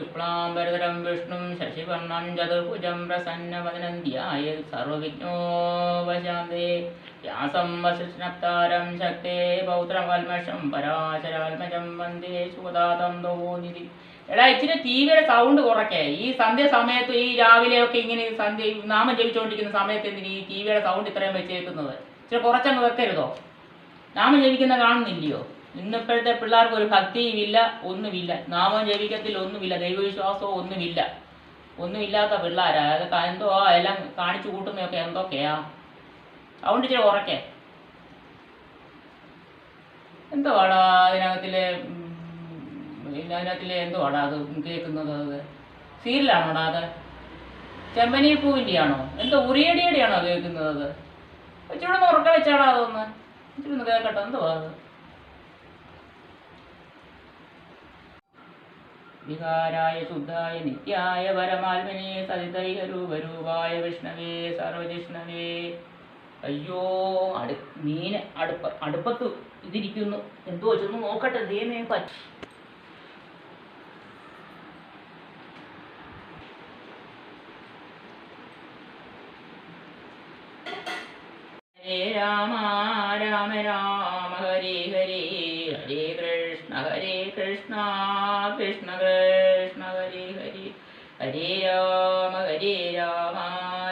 ശുക്ലാംബരതരം വിഷ്ണു ശശിവർണം ചതുർഭുജം പ്രസന്നവദനം ധ്യായ സർവവിഘ്നോപശാന്തേ വ്യാസം വസിഷ്ണപ്താരം ശക്തേ പൗത്രവൽമഷം പരാശരവൽമജം വന്ദേ സുഗതാതം തോന്നിരി എടാ ഇച്ചിരി തീവ്ര സൗണ്ട് കുറയ്ക്കേ. ഈ സന്ധ്യ സമയത്ത് ഈ രാവിലെയൊക്കെ ഇങ്ങനെ സന്ധ്യ നാമം ജപിച്ചുകൊണ്ടിരിക്കുന്ന സമയത്ത് എന്തിന് ഈ തീവ്ര സൗണ്ട് ഇത്രയും വെച്ചേക്കുന്നത്? ഇച്ചിരി കുറച്ചങ്ങ് വെക്കരുതോ? നാമം ജപിക്കുന്ന കാണുന്നില്ലയോ? ഇന്നിപ്പോഴത്തെ പിള്ളേർക്ക് ഒരു ഭക്തിയുമില്ല ഒന്നുമില്ല. നാമം ജപിക്കത്തിൽ ഒന്നുമില്ല ദൈവവിശ്വാസവും ഒന്നുമില്ല. ഒന്നുമില്ലാത്ത പിള്ളേരാ. അത് ക- എന്തോ എല്ലാം കാണിച്ചു കൂട്ടുന്നതൊക്കെ എന്തൊക്കെയാ? അതുകൊണ്ട് ഇച്ചിരി ഉറക്കേ. എന്തുവാടാ അതിനകത്തിലെ അതിനകത്തിലെ എന്തോ ആടാ അത് കേൾക്കുന്നത് അത്? സീരിയലാണോടാ അത്? ചെമ്പനീർ പൂവിന്റെ ആണോ എന്തോ ഉറിയടിയുടെ ആണോ കേൾക്കുന്നത് അത്? ഇച്ചിരി ഒന്ന് ഉറക്കം വെച്ചാടാ അതൊന്ന്. ഇച്ചിരി ഒന്ന് കേൾക്കട്ടെ എന്തുവാ അത്? വികാരായ ശുദ്ധായ നിത്യായ പരമാത്മനെ സതിതൈകരൂപരൂപായ വിഷ്ണവേ സർവജിഷ്ണവേ അയ്യോ അടു മീൻ അടുപ്പ അടുപ്പത്ത് ഇതിരിക്കുന്നു. എന്തോ ചെന്ന് നോക്കട്ടെ ദൈവമേ പറ്റി രാമ രാമ രാമ. കൃഷ്ണ ഹരി ഹരി ഹരി രാമ ഹരി രാമ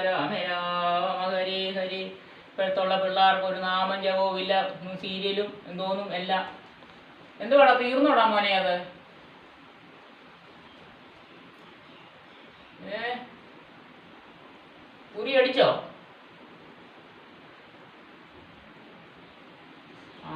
രാമ രാമ ഹരി ഹരി ഇപ്പോഴത്തുള്ള പിള്ളേർക്ക് ഒരു നാമം ജപവും ഇല്ല സീരിയലും എന്തോന്നും എല്ലാം എന്തുവാടാ? തീർന്നോടാ മോനെ അത്? ഏ? പുരി അടിച്ചോ ആ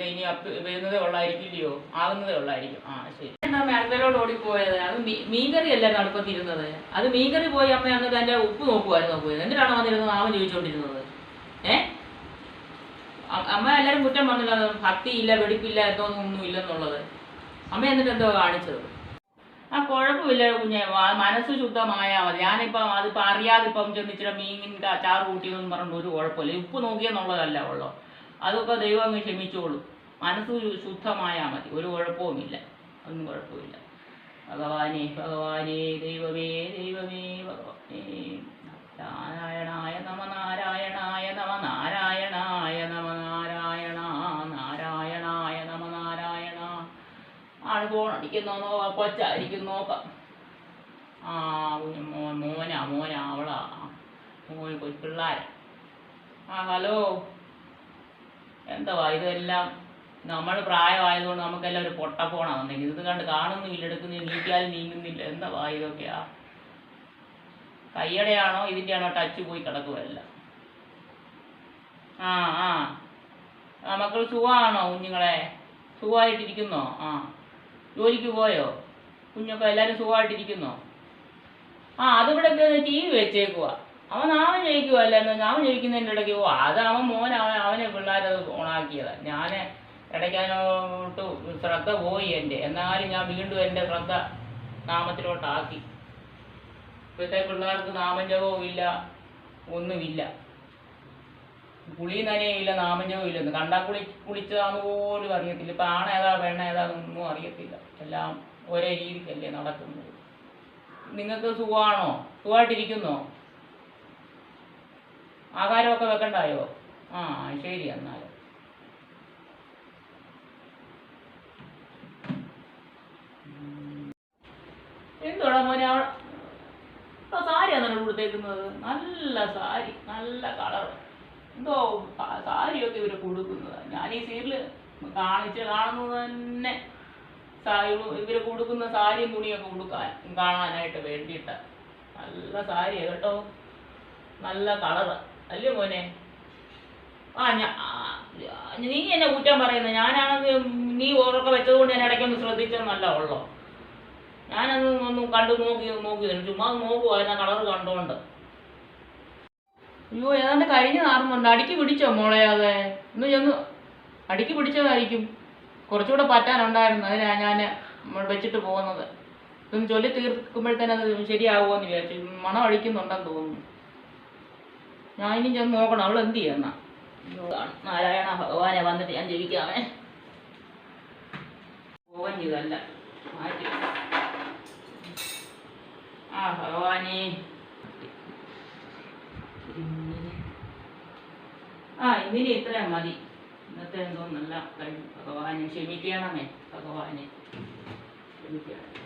നിന്റെ ഇനി അപ്പ് വരുന്നതേ ഉള്ളായിരിക്കില്ലയോ ആകുന്നതേ ഉള്ളായിരിക്കും. ആ ശരി. മേളത്തിലോട്ട് ഓടിപ്പോയത്? അത് മീൻകറി അല്ലായിരുന്നു അടുപ്പത്തിരുന്നത് അത് മീൻകറി പോയി അമ്മ എന്നിട്ട് തന്റെ ഉപ്പ് നോക്കുമായിരുന്നു പോയത് എന്നിട്ടാണ് വന്നിരുന്നത് നാമം ചോദിച്ചുകൊണ്ടിരുന്നത് ഏ? അമ്മ എല്ലാവരും കുറ്റം പറഞ്ഞില്ല. ഇല്ല വെടിപ്പില്ല എന്തോന്നും ഇല്ലെന്നുള്ളത്. അമ്മ എന്നിട്ട് എന്തോ കാണിച്ചത്? ആ കുഴപ്പമില്ല കുഞ്ഞെ. മനസ്സ് ശുദ്ധമായാൽ മതി. ഞാനിപ്പം അതിപ്പോൾ അറിയാതെ ഇപ്പം ചെന്ന് ഇച്ചിരി അച്ചാറ് കൂട്ടിയെന്ന് പറഞ്ഞിട്ട് ഒരു കുഴപ്പമില്ല. ഉപ്പ് നോക്കിയെന്നുള്ളതല്ല ഉള്ളു? അതൊക്കെ ദൈവം അങ്ങ് ക്ഷമിച്ചോളൂ. മനസ്സ് ശുദ്ധമായാൽ മതി. ഒരു കുഴപ്പവുമില്ല. ഒന്നും കുഴപ്പമില്ല ഭഗവാനേ ഭഗവാനേ ദൈവമേ ദൈവമേ ഭഗവാനേ. നാരായണായ നമ നാരായണായ നമ നാരായണായ നമ നാരായണ നാരായണായ നമ നാരായണ. ആൾ ഫോണടിക്കുന്നോ അടിക്കുന്നോ നോ കൊച്ചായിരിക്കും നോക്കാം. ആ മോൻ മോനാ മോനാ അവളാ. മോൻ കൊച്ചു ആ ഹലോ. എന്തുവാ ഇതെല്ലാം നമ്മൾ പ്രായമായതുകൊണ്ട് നമുക്കെല്ലാം ഒരു പൊട്ടപ്പോണാണെന്നെങ്കിൽ ഇത് കണ്ട് കാണുന്നില്ല എടുക്കുന്നില്ല നീക്കിയാലും നീങ്ങുന്നില്ല. എന്തുവാ ഇതൊക്കെയാ കയ്യടയാണോ ഇതിന്റെ ആണോ ടച്ച് പോയി കിടക്കുമല്ല ആ ആ. മക്കൾ സുഖമാണോ കുഞ്ഞുങ്ങളെ? സുഖമായിട്ടിരിക്കുന്നോ? ആ. ജോലിക്ക് പോയോ? കുഞ്ഞൊക്കെ എല്ലാവരും സുഖമായിട്ടിരിക്കുന്നോ? ആ അതിവിടെ ടി വി വെച്ചേക്കുക അവൻ നാമം ജയിക്കുമല്ലായിരുന്നു നാമം ജയിക്കുന്നതിന്റെ ഇടയ്ക്ക് ഓ അത് അവൻ മോൻ അവൻ അവനെ പിള്ളേരത് ഓണാക്കിയതാണ് ഞാൻ ഇടയ്ക്ക് അതിനോട്ട് ശ്രദ്ധ പോയി എന്റെ. എന്നാലും ഞാൻ വീണ്ടും എന്റെ ശ്രദ്ധ നാമത്തിലോട്ടാക്കി. ഇപ്പോഴത്തെ പിള്ളേർക്ക് നാമം ജപവും ഇല്ല ഒന്നുമില്ല കുളി നനയില്ല നാമജവും ഇല്ലെന്ന് കണ്ടാ കുളി കുളിച്ചതാന്ന് പോലും അറിയത്തില്ല. ഇപ്പം ആണേതാ പെണ്ണ ഏതാന്നൊന്നും അറിയത്തില്ല. എല്ലാം ഒരേ രീതിക്കല്ലേ നടക്കുന്നത്. നിങ്ങൾക്ക് സുഖമാണോ? സുഖമായിട്ടിരിക്കുന്നോ? ആഹാരമൊക്കെ വെക്കണ്ടായോ? ആ ശരി എന്നാൽ എന്തുവാടാ മോനെ അവിടെ. ആ സാരിയാണ് സാരിയാണോ കൊടുത്തേക്കുന്നത് നല്ല സാരി നല്ല കളർ. എന്തോ സാരിയൊക്കെ ഇവർ കൊടുക്കുന്നത്. ഞാൻ ഈ സീരിയൽ കാണിച്ച് കാണുന്നത് തന്നെ. ഇവർ കൊടുക്കുന്ന സാരിയും തുണിയൊക്കെ കൊടുക്കാൻ കാണാനായിട്ട് വേണ്ടിയിട്ട്. നല്ല സാരിയാണ് കേട്ടോ. നല്ല കളറ് അല്ലേ മോനെ? ആ ഞാ- നീ എന്നെ കുറ്റം പറയുന്നത് ഞാനാണെങ്കിൽ നീ ഓർക്കെ വെച്ചതുകൊണ്ട് ഞാൻ ഇടയ്ക്കൊന്ന് ശ്രദ്ധിച്ചെന്നല്ല ഉള്ളോ? ഞാനത് ഒന്ന് കണ്ടു നോക്കി നോക്കി ചുമ്മാ നോക്കുവായിരുന്നു കളർ കണ്ടോണ്ട്. അയ്യോ ഏതാണ്ട് കഴിഞ്ഞ് നാറുന്നുണ്ട് അടിക്ക് പിടിച്ചോ മോളെ അതെ? ഒന്ന് ചെന്ന് അടിക്ക് പിടിച്ചതായിരിക്കും. കുറച്ചുകൂടെ പറ്റാനുണ്ടായിരുന്നു. അതിനാ ഞാൻ വെച്ചിട്ട് പോകുന്നത്. ഇതൊന്ന് ചൊല്ലി തീർക്കുമ്പോഴത്തേനും അത് ശരിയാവുമോ എന്ന് വിചാരിച്ചു. മണം അടിക്കുന്നുണ്ടെന്ന് തോന്നുന്നു. ഞാൻ ഇനി ചെന്ന് നോക്കണം. അവൾ എന്ത് ചെയ്യുന്ന? നാരായണ ഭഗവാനെ വന്നിട്ട് ഞാൻ ജീവിക്കാമേ പോവൻ ചെയ്തല്ല മാറ്റി. ഭഗവാനെ ആ ഇന്നിനി ഇത്രയും മതി ഇന്നത്തെ എന്തോ നല്ല കഴിഞ്ഞു ഭഗവാനെ ക്ഷമിക്കണമേ ഭഗവാനെ ക്ഷമിക്കണം